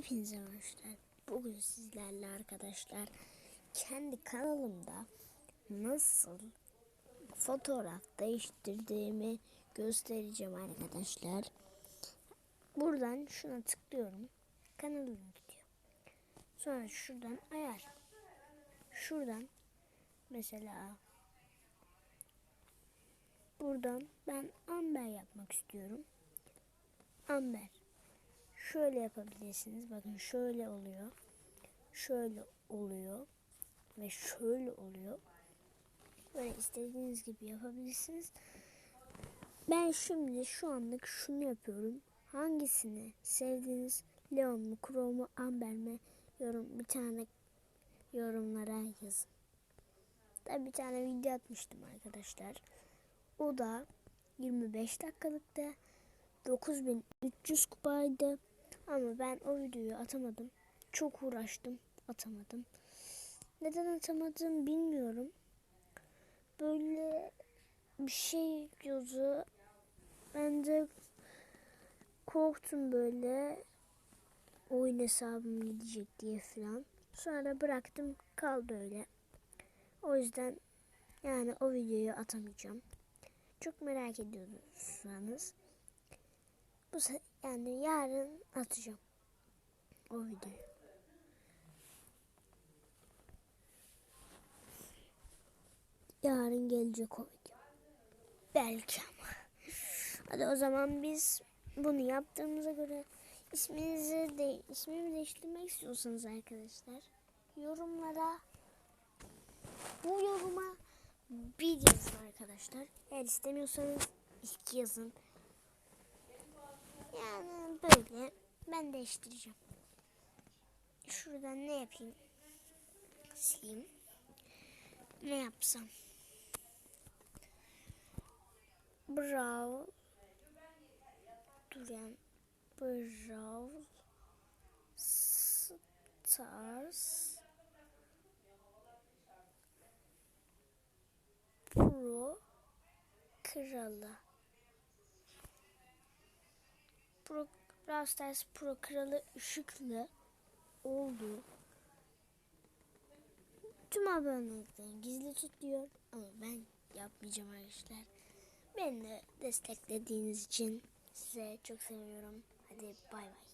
Hepinize hoşlar. Bugün sizlerle arkadaşlar kendi kanalımda nasıl fotoğraf değiştirdiğimi göstereceğim arkadaşlar. Buradan şuna tıklıyorum. Kanalım gidiyor. Sonra şuradan ayar. Şuradan mesela buradan ben amber yapmak istiyorum. Amber şöyle yapabilirsiniz. Bakın şöyle oluyor. Şöyle oluyor. Ve şöyle oluyor. Böyle istediğiniz gibi yapabilirsiniz. Ben şimdi şu anlık şunu yapıyorum. Hangisini sevdiğiniz Leon mu, Crow mu, Amber mi yorum bir tane yorumlara yazın. Da bir tane video atmıştım arkadaşlar. O da 25 dakikalıkta 9300 kupaydı. Ama ben o videoyu atamadım. Çok uğraştım. Atamadım. Neden atamadım bilmiyorum. Böyle bir şey diyordu. Ben de korktum böyle. Oyun hesabım gidecek diye falan. Sonra bıraktım kaldı öyle. O yüzden yani o videoyu atamayacağım. Çok merak ediyorsanız bu yani yarın atacağım o videoyu. Yarın gelecek o video. Belki ama. Hadi o zaman biz bunu yaptığımıza göre isminizi de ismimi değiştirmek istiyorsanız arkadaşlar yorumlara bu yoruma bir yazın arkadaşlar. Eğer istemiyorsanız iki yazın. Yani böyle ben değiştireceğim. Şuradan ne yapayım? Sileyim. Ne yapsam? Brawl Duran Brawl Stars Pro Kralı Pro Brawl Stars Pro Kralı ışıklı oldu. Tüm aboneliklerini gizli tutuyor ama ben yapmayacağım arkadaşlar. Beni de desteklediğiniz için size çok seviyorum. Hadi bay bay.